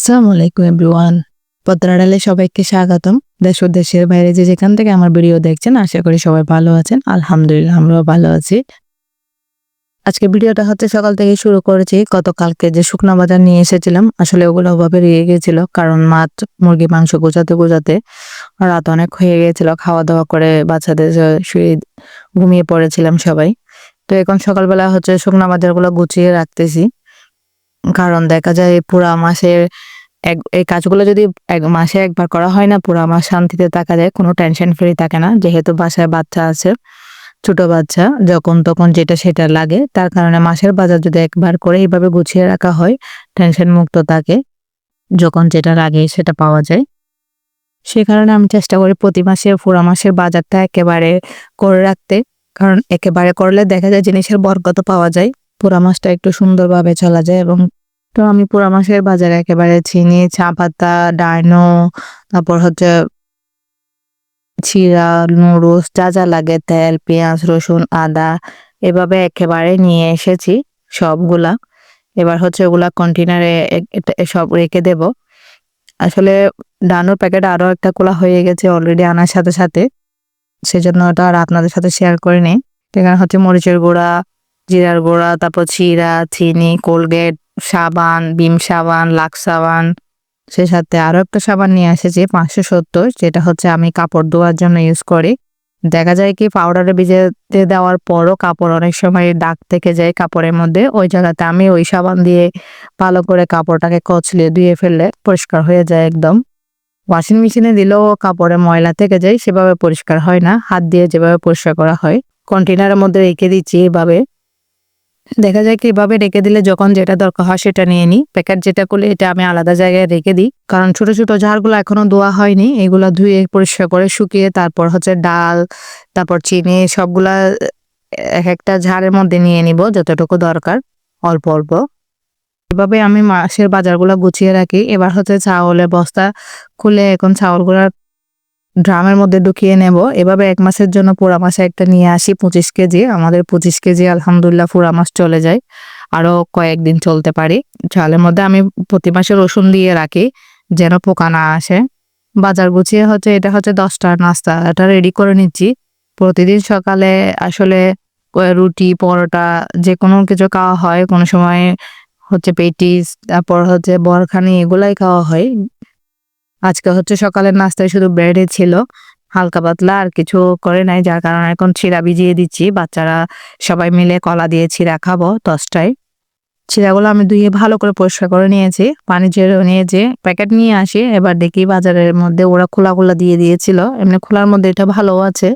আসসালামু আলাইকুম এভরিওয়ান। পদ্মারাডালে সবাইকে স্বাগতম। দেশ ও দেশের বাইরে যে যেখান থেকে আমার ভিডিও দেখছেন, আশা করি সবাই ভালো আছেন। আলহামদুলিল্লাহ, আমরাও ভালো আছি। আজকে ভিডিওটা হচ্ছে সকাল থেকে শুরু করেছি। গতকালকে যে শুকনা বাজার নিয়ে এসেছিলাম, আসলে ওগুলো ওভাবে রয়ে গেছিল। কারণ মাছ, মুরগি, মাংস গোজাতে গোজাতে রাত অনেক হয়ে গিয়েছিল খাওয়া দাওয়া করে বাচ্চাদের শুয়ে ঘুমিয়ে পড়েছিলাম সবাই। তো এখন সকালবেলা হচ্ছে শুকনা বাজারগুলো গুছিয়ে রাখতেছি। কারণ দেখা যায় পুরা মাসের এক, এই কাজগুলো যদি এক, মাসে একবার করা হয় না, পুরা মাস শান্তিতে থাকা যায়, কোনো টেনশন ফ্রি থাকে না। যেহেতু বাসায় বাচ্চা আছে, ছোট বাচ্চা, যখন তখন যেটা সেটা লাগে। তার কারণে মাসের বাজার যদি একবার করে এইভাবে গুছিয়ে রাখা হয় টেনশন মুক্ত থাকে, যখন যেটা লাগে সেটা পাওয়া যায়। সে কারণে আমি চেষ্টা করি প্রতি মাসে, পুরা মাসের বাজারটা একেবারে করে রাখতে। কারণ একেবারে করলে দেখা যায় জিনিসের বরকত পাওয়া যায়। পুরা মাছটা একটু সুন্দরভাবে চলা যায় এবং তো আমি পোড়া মাছের বাজারে একেবারে চিনি, চা পাতা, ডাইনো, তারপর হচ্ছে চিরা, নুডলস, যা যা লাগে, তেল, পেঁয়াজ, রসুন, আদা, এভাবে একেবারে নিয়ে এসেছি সবগুলা। এবার হচ্ছে ওগুলা কন্টেনারে সব রেখে দেব। আসলে ডানোর প্যাকেট আরও একটা খোলা হয়ে গেছে অলরেডি আনার সাথে সাথে, সেজন্য ওটা আর আপনাদের সাথে শেয়ার করে নিই এখানে হচ্ছে মরিচের গুঁড়া জিরার গুঁড়া, তারপর চিরা, চিনি, কোলগেট, সাবান, বিম সাবান, লাক্স সাবান। সে সাথে আরও একটা সাবান নিয়ে এসেছি পাঁচশো সত্তর, যেটা হচ্ছে আমি কাপড় ধোয়ার জন্য ইউজ করি। দেখা যায় কি পাউডারে ভিজেতে দেওয়ার পরও কাপড় অনেক সময় দাগ থেকে যায় কাপড়ের মধ্যে। ওই জায়গাতে আমি ওই সাবান দিয়ে ভালো করে কাপড়টাকে কচলে ধুয়ে ফেললে পরিষ্কার হয়ে যায় একদম। ওয়াশিং মেশিনে দিলেও কাপড়ে ময়লা থেকে যায়, সেভাবে পরিষ্কার হয় না। হাত দিয়ে যেভাবে পরিষ্কার করা হয়। কন্টেনারের মধ্যে রেখে দিচ্ছি এভাবে। দেখা যায় কি, এভাবে রেখে দিলে যখন যেটা দরকার হয় সেটা নিয়ে নিই। প্যাকেট যেটা করলে এটা আমি আলাদা জায়গায় রেখে দিই। কারণ ছোট ছোট ঝাড়গুলো এখনও ধোয়া হয়নি। এগুলো ধুয়ে পরিষ্কার করে শুকিয়ে তারপর হচ্ছে ডাল, তারপর চিনি, সবগুলা এক একটা ঝাড়ের মধ্যে নিয়ে নিব যতটুকু দরকার, অল্প অল্প। এভাবে আমি মাসের বাজারগুলো গুছিয়ে রাখি। এবার হচ্ছে চাউলের বস্তা খুলে এখন চাউলগুলা ড্রামের মধ্যে ঢুকিয়ে নেব। এভাবে এক মাসের জন্য পোড়া মাসে একটা নিয়ে আসি, পঁচিশ কেজি। আমাদের পঁচিশ কেজি, আলহামদুলিল্লাহ পোড়া মাছ চলে যায়। আরও কয়েকদিন চলতে পারি। চালের মধ্যে আমি প্রতি মাসে রসুন দিয়ে রাখি, যেন পোকা না আসে। বাজার গুছিয়ে হচ্ছে, এটা হচ্ছে দশটার নাস্তা। এটা রেডি করে নিচ্ছি। প্রতিদিন সকালে আসলে রুটি, পরোটা যে কোনো কিছু খাওয়া হয়। কোনো সময় হচ্ছে পেটিস, তারপর হচ্ছে বরখানি, এগুলাই খাওয়া হয়। আজকে হচ্ছে সকালের নাস্তায় শুধু ব্রেডে ছিল, হালকা পাতলা আর কিছু করে নাই, যার কারণে এখন চিরা ভিজিয়ে দিচ্ছি। বাচ্চারা সবাই মিলে কলা দিয়ে চিরা খাব দশটায়। চিরাগুলো আমি ধুয়ে ভালো করে পরিষ্কার করে নিয়েছি। পানি ঝেড়ে নিয়েছি, প্যাকেট নিয়ে আসি। এবার দেখি বাজারের মধ্যে ওরা খোলা খোলা দিয়ে দিয়েছিল। এমনি খোলার মধ্যে এটা ভালো আছে।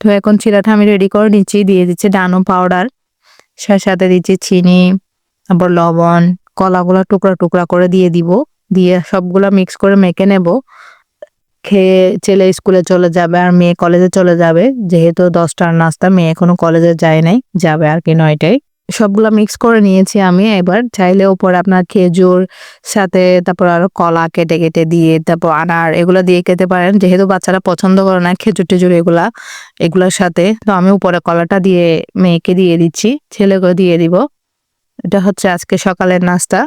তো এখন চিরাটা আমি রেডি করে নিচ্ছি। দিয়ে দিচ্ছি ডানো পাউডার সাথে দিচ্ছি চিনি, তারপর লবণ, কলাগুলো টুকরা টুকরা করে দিয়ে দিব। দিয়ে সবগুলো মিক্স করে মেখে নেব। খেয়ে ছেলে স্কুলে চলে যাবে আর মেয়ে কলেজে চলে যাবে। যেহেতু দশটার নাস্তা, মেয়ে এখনও কলেজে যায় নাই, যাবে আর কি নয়টায়। সবগুলো মিক্স করে নিয়েছি আমি এবার। চাইলে ওপরে আপনার খেজুর, সাথে তারপর আরও কলা কেটে কেটে দিয়ে তারপর আনার এগুলো দিয়ে খেতে পারেন। যেহেতু বাচ্চারা পছন্দ করে না খেজুর টেজুর এগুলা, এগুলোর সাথে। তো আমি উপরে কলাটা দিয়ে মেয়েকে দিয়ে দিচ্ছি ছেলেকে দিয়ে দিব। এটা হচ্ছে আজকে সকালের নাস্তা।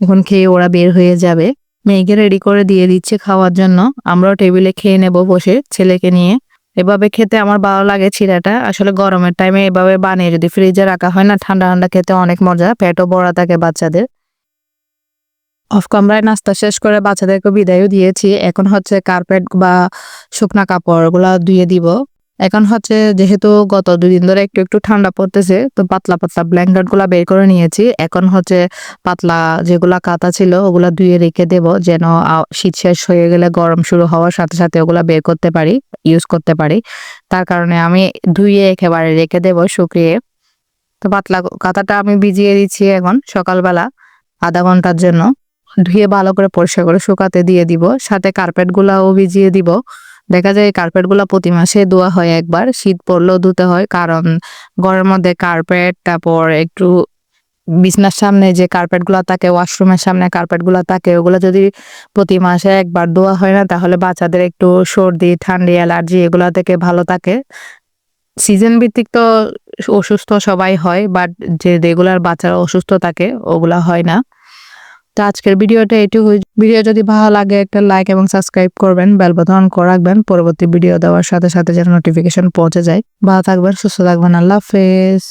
এখন খেয়ে ওরা বের হয়ে যাবে। মেয়েকে রেডি করে দিয়ে দিচ্ছে খাওয়ার জন্য। আমরাও টেবিলে খেয়ে নেব বসে ছেলেকে নিয়ে। এভাবে খেতে আমার ভালো লাগে চিরাটা আসলে গরমের টাইমে এভাবে বানিয়ে যদি ফ্রিজে রাখা হয় না, ঠান্ডা ঠান্ডা খেতে অনেক মজা। পেটও বড় থাকে বাচ্চাদের। অফ কামরায় নাস্তা শেষ করে বাচ্চাদেরকে বিদায়ও দিয়েছি। এখন হচ্ছে কার্পেট বা শুকনা কাপড়গুলা ধুয়ে দিব। এখন হচ্ছে যেহেতু গত দুদিন ধরে একটু একটু ঠান্ডা পড়তেছে, তো পাতলা পাতলা ব্ল্যাঙ্কেটগুলা বের করে নিয়েছি। এখন হচ্ছে পাতলা যেগুলা কাতা ছিল, ওগুলা ধুয়ে রেখে দেব যেন শীত শেষ হয়ে গেলে গরম শুরু হওয়ার সাথে সাথে ওগুলা বের করতে পারি ইউজ করতে পারি। তার কারণে আমি ধুয়ে একেবারে রেখে দেব শুকিয়ে। তো পাতলা কাতাটা আমি ভিজিয়ে দিচ্ছি এখন সকালবেলা আধা ঘণ্টার জন্য। ধুয়ে ভালো করে পরিষ্কার করে শুকাতে দিয়ে দিব, সাথে কার্পেট গুলাও ভিজিয়ে দিব। দেখা যায় কার্পেটগুলা প্রতি মাসে ধোয়া হয় একবার, শীত পড়লেও ধুতে হয়, কারণ ঘরের মধ্যে কার্পেট তারপর একটু বিছনার সামনে যে কার্পেটগুলা থাকে ওয়াশরুমের সামনে কার্পেটগুলা থাকে, ওগুলো যদি প্রতি মাসে একবার ধোয়া হয় না, তাহলে বাচ্চাদের একটু সর্দি, ঠান্ডি, অ্যালার্জি এগুলা থেকে ভালো থাকে। সিজন ভিত্তিক তো অসুস্থ সবাই হয় বাট যে রেগুলার বাচ্চারা অসুস্থ থাকে, ওগুলা হয় না। তো আজকের ভিডিওটা এটুকু ভিডিও যদি ভালো লাগে, একটা লাইক এবং সাবস্ক্রাইব করবেন বেল বাটন অন করে রাখবেন। পরবর্তী ভিডিও দেওয়ার সাথে সাথে যেন নোটিফিকেশন পৌঁছে যায়। ভালো থাকবেন, সুস্থ থাকবেন, আল্লাহ হাফেজ।